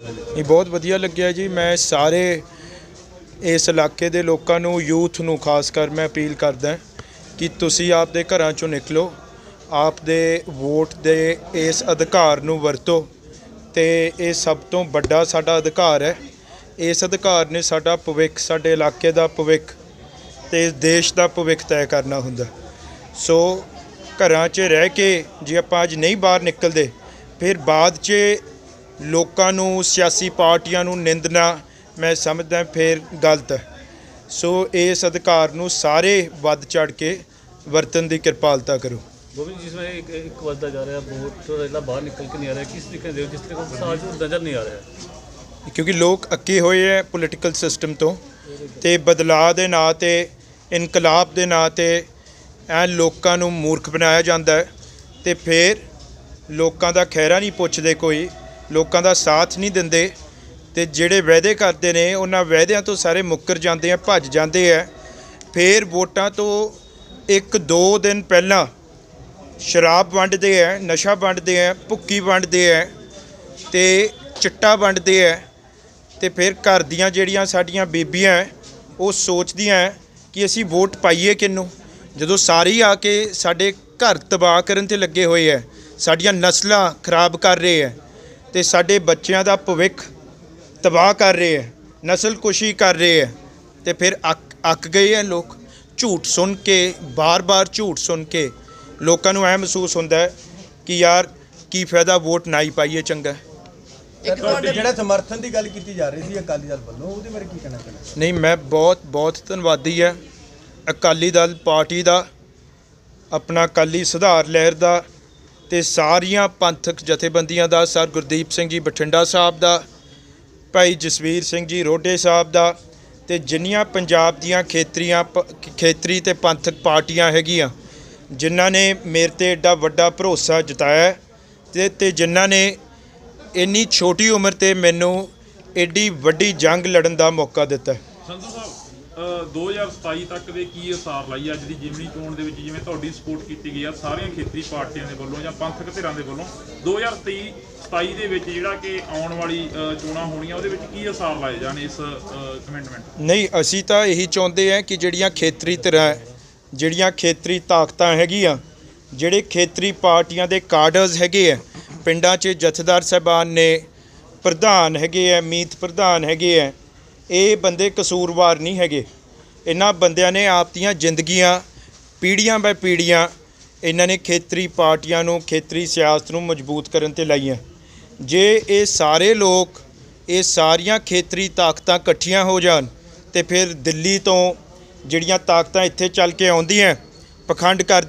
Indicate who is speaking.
Speaker 1: ਇਹ ਬਹੁਤ ਵਧੀਆ ਲੱਗਿਆ ਜੀ। ਮੈਂ ਸਾਰੇ ਇਸ ਇਲਾਕੇ ਦੇ ਲੋਕਾਂ ਨੂੰ, ਯੂਥ ਨੂੰ ਖਾਸ ਕਰ ਮੈਂ ਅਪੀਲ ਕਰਦਾ ਕਿ ਤੁਸੀਂ ਆਪਦੇ ਘਰਾਂ ਚੋਂ ਨਿਕਲੋ, ਆਪਦੇ ਵੋਟ ਦੇ ਇਸ ਅਧਿਕਾਰ ਨੂੰ ਵਰਤੋ ਤੇ ਇਹ ਸਭ ਤੋਂ ਵੱਡਾ ਸਾਡਾ ਅਧਿਕਾਰ ਹੈ। ਇਸ ਅਧਿਕਾਰ ਨੇ ਸਾਡਾ ਭਵਿੱਖ, ਸਾਡੇ ਇਲਾਕੇ ਦਾ ਭਵਿੱਖ ਤੇ ਇਸ ਦੇਸ਼ ਦਾ ਭਵਿੱਖ ਤੈਅ ਕਰਨਾ ਹੁੰਦਾ। ਸੋ ਘਰਾਂ 'ਚ ਰਹਿ ਕੇ ਜੇ ਆਪਾਂ ਅੱਜ ਨਹੀਂ ਬਾਹਰ ਨਿਕਲਦੇ, ਫਿਰ ਬਾਅਦ 'ਚ ਲੋਕਾਂ ਨੂੰ ਸਿਆਸੀ ਪਾਰਟੀਆਂ ਨੂੰ ਨਿੰਦਣਾ ਮੈਂ ਸਮਝਦਾ ਫਿਰ ਗਲਤ। ਹੈ ਸੋ ਇਸ ਅਧਿਕਾਰ ਨੂੰ ਸਾਰੇ ਵੱਧ ਚੜ ਕੇ ਵਰਤਨ ਦੀ ਕਿਰਪਾਲਤਾ ਕਰੋ।
Speaker 2: ਗੋਬਿੰਦ ਜਿਸ ਵਿੱਚ ਇੱਕ ਇੱਕ ਵੱਧਦਾ ਜਾ ਰਿਹਾ ਬਹੁਤ ਜਿਹੜਾ ਬਾਹਰ ਨਿਕਲ ਕੇ ਨਹੀਂ ਆ ਰਿਹਾ ਕਿਸ ਤਰੀਕੇ ਦੇ ਜਿਸ ਤਰੀਕੇ ਸਾਜ ਨਜ਼ਰ ਨਹੀਂ ਆ ਰਿਹਾ।
Speaker 1: ਕਿਉਂਕਿ ਲੋਕ ਅੱਕੇ ਹੋਏ ਹੈ ਪੋਲੀਟੀਕਲ ਸਿਸਟਮ ਤੋਂ ਤੇ ਬਦਲਾਅ ਦੇ ਨਾਂ ਤੇ ਇਨਕਲਾਬ ਦੇ ਨਾਂ ਤੇ ਐ ਲੋਕਾਂ ਨੂੰ ਮੂਰਖ ਬਣਾਇਆ ਜਾਂਦਾ ਤੇ ਫਿਰ ਲੋਕਾਂ ਦਾ ਖਹਿਰਾ ਨਹੀਂ ਪੁੱਛਦੇ ਕੋਈ। ਲੋਕਾਂ ਦਾ ਸਾਥ ਨਹੀਂ ਦਿੰਦੇ ਤੇ ਜਿਹੜੇ ਵਾਅਦੇ ਕਰਦੇ ਨੇ, ਉਹਨਾਂ ਵਾਅਦਿਆਂ ਤੋਂ ਸਾਰੇ ਮੁੱਕਰ ਜਾਂਦੇ ਆ, ਭੱਜ ਜਾਂਦੇ ਆ। ਫਿਰ ਵੋਟਾਂ ਤੋਂ ਇੱਕ ਦੋ ਦਿਨ ਪਹਿਲਾਂ ਸ਼ਰਾਬ ਵੰਡਦੇ ਆ, ਨਸ਼ਾ ਵੰਡਦੇ ਆ, ਭੁੱਕੀ ਵੰਡਦੇ ਆ ਤੇ ਚਿੱਟਾ ਵੰਡਦੇ ਆ ਤੇ ਫਿਰ ਘਰ ਦੀਆਂ ਜਿਹੜੀਆਂ ਸਾਡੀਆਂ ਬੀਬੀਆਂ ਉਹ ਸੋਚਦੀਆਂ ਕਿ ਅਸੀਂ ਵੋਟ ਪਾਈਏ ਕਿਹਨੂੰ? ਜਦੋਂ ਸਾਰੇ ਆ ਕੇ ਸਾਡੇ ਘਰ ਤਬਾਹ ਕਰਨ ਤੇ ਲੱਗੇ ਹੋਏ ਹੈ ਸਾਡੀਆਂ ਨਸਲਾਂ ਖਰਾਬ ਕਰ ਰਹੇ ਹੈ ਤੇ ਸਾਡੇ ਬੱਚਿਆਂ ਦਾ ਭਵਿੱਖ ਤਬਾਹ ਕਰ ਰਹੇ ਹੈ ਨਸਲ ਕੁਸ਼ੀ ਕਰ ਰਹੇ ਹੈ ਤੇ ਫਿਰ ਅੱਕ ਅੱਕ ਗਏ ਹੈ ਲੋਕ। ਝੂਠ ਸੁਣ ਕੇ ਬਾਰ-ਬਾਰ ਝੂਠ ਸੁਣ ਕੇ ਲੋਕਾਂ ਨੂੰ ਐ ਮਹਿਸੂਸ ਹੁੰਦਾ ਹੈ ਕਿ ਯਾਰ ਕੀ ਫਾਇਦਾ ਵੋਟ ਨਾ ਹੀ ਪਾਈਏ ਚੰਗਾ।
Speaker 3: ਇੱਕ ਤੁਹਾਡੇ ਜਿਹੜਾ ਸਮਰਥਨ ਦੀ ਗੱਲ ਕੀਤੀ ਜਾ ਰਹੀ ਸੀ ਅਕਾਲੀ ਦਲ ਵੱਲੋਂ ਉਹਦੇ ਬਾਰੇ ਕੀ ਕਹਿਣਾ ਚਾਹੁੰਦੇ
Speaker 1: ਨਹੀਂ ਮੈਂ ਬਹੁਤ ਬਹੁਤ ਧੰਨਵਾਦੀ ਹੈ। ਅਕਾਲੀ ਦਲ ਪਾਰਟੀ ਦਾ ਆਪਣਾ ਅਕਾਲੀ ਸੁਧਾਰ ਲਹਿਰ ਦਾ ਤੇ ਸਾਰੀਆਂ ਪੰਥਕ ਜਥੇਬੰਦੀਆਂ ਦਾ, ਸਰ ਗੁਰਦੀਪ ਸਿੰਘ ਜੀ ਬਠਿੰਡਾ ਸਾਹਿਬ ਦਾ, ਭਾਈ ਜਸਵੀਰ ਸਿੰਘ ਜੀ ਰੋਡੇ ਸਾਹਿਬ ਦਾ ਤੇ ਜਿੰਨੀਆਂ ਪੰਜਾਬ ਦੀਆਂ ਖੇਤਰੀਆਂ ਪ- ਖੇਤਰੀ ਤੇ ਪੰਥਕ ਪਾਰਟੀਆਂ ਹੈਗੀਆਂ, ਜਿਨ੍ਹਾਂ ਨੇ ਮੇਰੇ ਤੇ ਐਡਾ ਵੱਡਾ ਭਰੋਸਾ ਜਤਾਇਆ ਹੈ ਤੇ ਤੇ ਜਿਨ੍ਹਾਂ ਨੇ ਇੰਨੀ ਛੋਟੀ ਉਮਰ ਤੇ ਮੈਨੂੰ ਐਡੀ ਵੱਡੀ ਜੰਗ ਲੜਨ ਦਾ ਮੌਕਾ ਦਿੱਤਾ
Speaker 4: ਸੰਧੂ ਸਾਹਿਬ 2027 ਤੱਕ ਦੇ ਕੀ ਅਸਾਰ ਲਾਈ ਅੱਜ ਦੀ ਜਿਮਨੀ ਚੋਣ ਦੇ ਵਿੱਚ, ਜਿਵੇਂ ਤੁਹਾਡੀ ਸਪੋਰਟ ਕੀਤੀ ਗਈ ਆ ਸਾਰੀਆਂ ਖੇਤਰੀ ਪਾਰਟੀਆਂ ਦੇ ਵੱਲੋਂ ਜਾਂ ਪੰਥਕ ਧਿਰਾਂ ਦੇ ਵੱਲੋਂ 2023 27 ਦੇ ਵਿੱਚ ਜਿਹੜਾ ਕਿ ਆਉਣ ਵਾਲੀ ਚੋਣਾਂ ਹੋਣੀਆਂ, ਉਹਦੇ ਵਿੱਚ ਕੀ ਅਸਾਰ ਲਾਏ ਜਾਣ ਇਸ ਕਮਿਟਮੈਂਟ
Speaker 1: ਨਹੀਂ, ਅਸੀਂ ਤਾਂ ਇਹੀ ਚਾਹੁੰਦੇ ਹਾਂ ਕਿ ਜਿਹੜੀਆਂ ਖੇਤਰੀ ਧਿਰਾਂ, ਜਿਹੜੀਆਂ ਖੇਤਰੀ ਤਾਕਤਾਂ ਹੈਗੀਆਂ, ਜਿਹੜੇ ਖੇਤਰੀ ਪਾਰਟੀਆਂ ਦੇ ਕਾਡਰਸ ਹੈਗੇ ਆ, ਪਿੰਡਾਂ 'ਚ ਜਥੇਦਾਰ ਸਾਹਿਬਾਨ ਨੇ, ਪ੍ਰਧਾਨ ਹੈਗੇ ਆ, ਮੀਤ ਪ੍ਰਧਾਨ ਹੈਗੇ ਆ ਇਹ ਬੰਦੇ ਕਸੂਰਵਾਰ ਨਹੀਂ ਹੈਗੇ। ਇਹਨਾਂ ਬੰਦਿਆਂ ਨੇ ਆਪ ਦੀਆਂ ਜ਼ਿੰਦਗੀਆਂ ਪੀੜ੍ਹੀਆਂ ਬਾਏ ਪੀੜ੍ਹੀਆਂ ਇਹਨਾਂ ਨੇ ਖੇਤਰੀ ਪਾਰਟੀਆਂ ਨੂੰ, ਖੇਤਰੀ ਸਿਆਸਤ ਨੂੰ ਮਜ਼ਬੂਤ ਕਰਨ ਤੇ ਲਾਈਆਂ। ਜੇ ਇਹ ਸਾਰੇ ਲੋਕ ਇਹ ਸਾਰੀਆਂ ਖੇਤਰੀ ਤਾਕਤਾਂ ਇਕੱਠੀਆਂ ਹੋ ਜਾਣ ਤੇ ਫਿਰ ਦਿੱਲੀ ਤੋਂ ਜਿਹੜੀਆਂ ਤਾਕਤਾਂ ਇੱਥੇ ਚੱਲ ਕੇ ਆਉਂਦੀਆਂ, ਪਖੰਡ ਕਰਦੀ